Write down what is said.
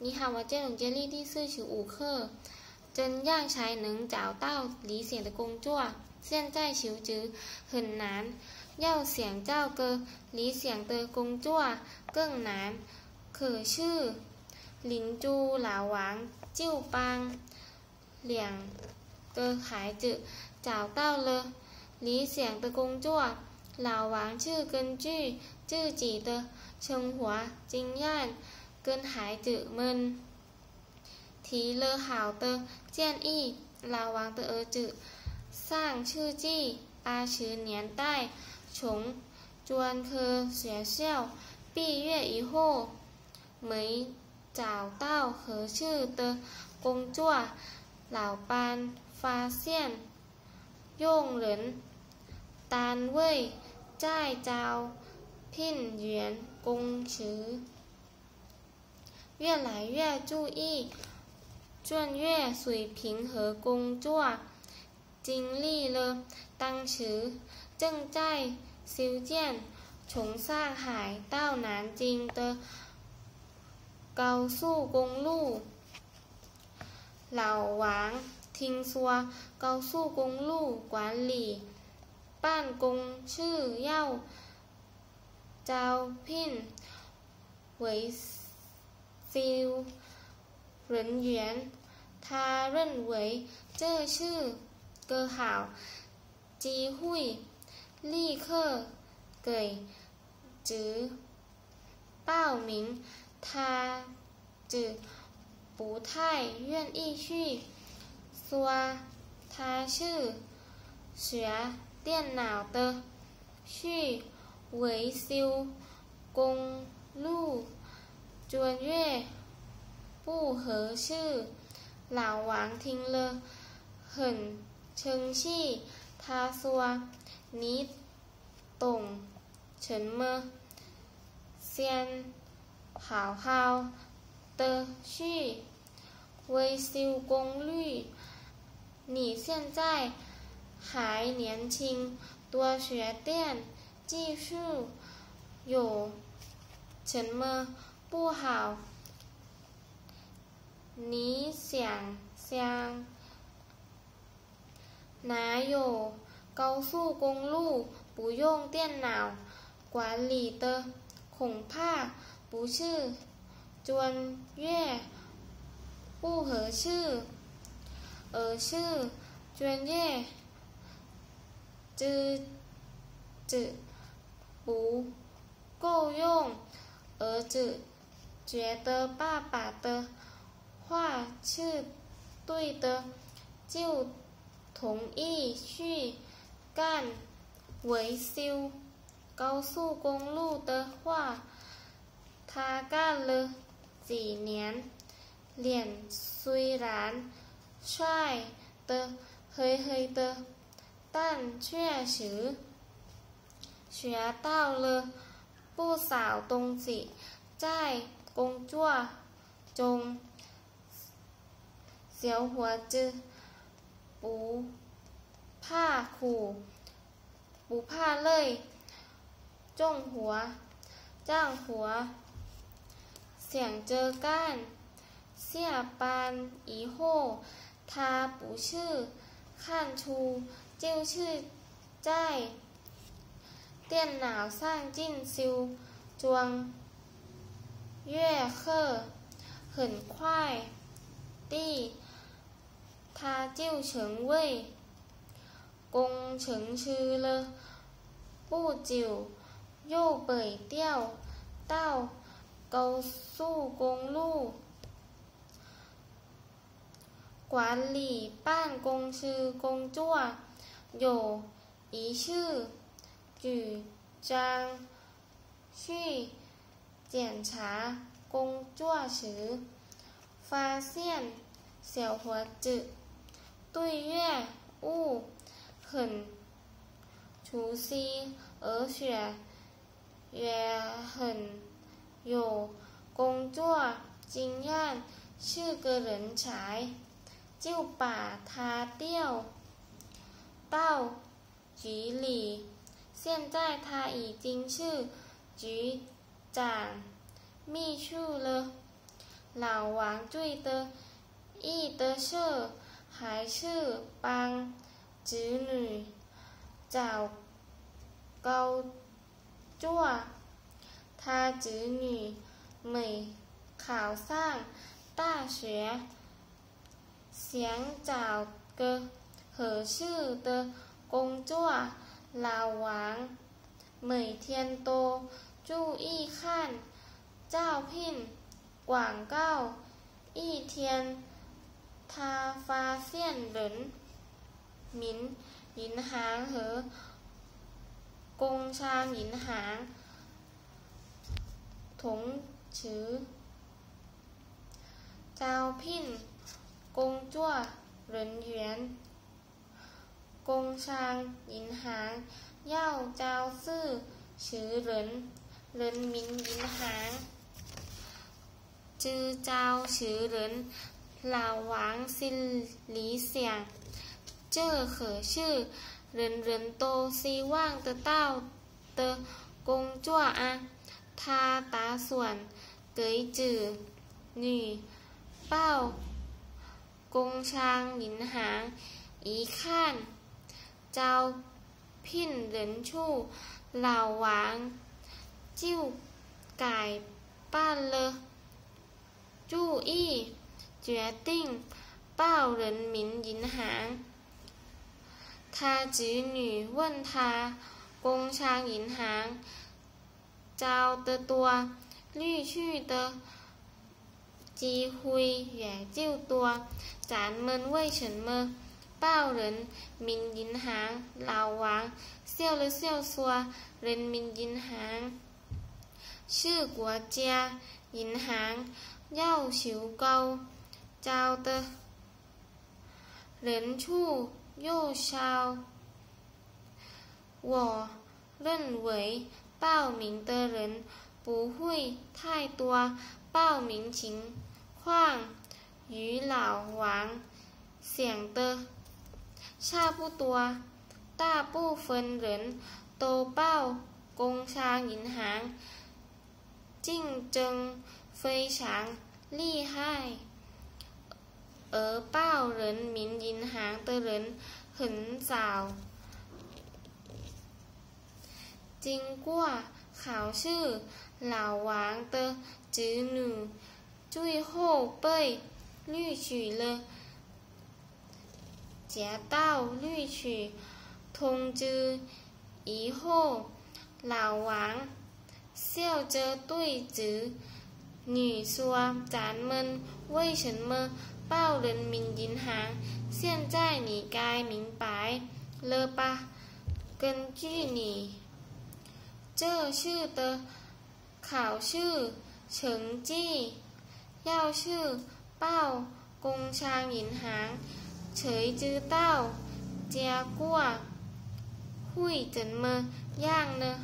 你好，我叫龙杰丽，第四十五课。怎样才能找到理想的工作？现在求职很难，要想找个理想的工作更难。可是邻居老王就帮两个孩子找到了理想的工作。老王是根据自己的生活经验。跟孩子们提了好的建议。老王的儿子上世纪八十年代从专科学校毕业以后，没找到合适的工作，老班发现用人单位在招聘员工时。越来越注意专业水平和工作经历了。当时正在修建从上海到南京的高速公路。老王听说高速公路管理办公室要招聘维。修人员，他认为这是个好机会，立刻给职报名。他只不太愿意去，说他是学电脑的，去维修公路。专业不合适，老王听了很生气。他说：“你懂什么？先好好的去维修功率。你现在还年轻，多学点技术，有什么？”不好，你想想，哪有高速公路不用电脑管理的？恐怕不是专业不合适，而是专业资质不够用，儿子。觉得爸爸的话是对的，就同意去干维修高速公路的话，他干了几年，脸虽然帅的黑黑的，但确实学到了不少东西，在。 กงจั่วจง เสียวหัวจือปูผ้าขู่ปูผ้าเลยจ้งหัว จ้างหัว เสียงเจอก้าน เสียปานอีโหทาปูชื่อ ข้านชู เจ้าชื่อใจเตี้ยนหนาวสร้างจิ้นซิว จวง 越课，很快地，他就成为工程师了。不久，又北调到高速公路管理办公室工作。有一次，举章去。检查工作时，发现小伙子对业务很熟悉，而且也很有工作经验，是个人才，就把他调到局里。现在他已经是局。长秘书了，老王追的一的是还是帮子女找高做他子女每考上大学，想找个合适的工作，老王每天都 จู้อี้ข้าน เจ้าพินกว่างเก้า อี้เทียน ทาฟาเซียนหรินหมินหินหางเหอกงชาหินหาง ถงชือ เจ้าพินกงจั่วเหรินเหวียนกงชางหินหาง เย่าเจ้าซื่อชือเหริน 注意看招聘广告。一天，他发现人民银行和工商银行同时招聘工作人员。工商银行要招四十人，人民银行只招十人。老王心里想：这可是人人都希望得到的工作啊！他打算给子女报工商银行一看。招聘人数，老王就改办了注意，决定报人民银行。他子女问他，工商银行招得多，录取的机会也就多，咱们为什么？报人民银行，老王笑了笑说：“人民银行是国家银行，要求高，招的人数又少。我认为报名的人不会太多。报名情况与老王想的。”差不多，大部分人都报工商银行，竞争非常厉害，而报人民银行的人很少。经过考试，老王的子女最后被录取了。接到录取通知以后，老王笑着对子女说：“咱们为什么报人民银行？现在你该明白了吧？根据你这次的考试成绩，要是报工商银行。”谁知道结果会怎么样呢？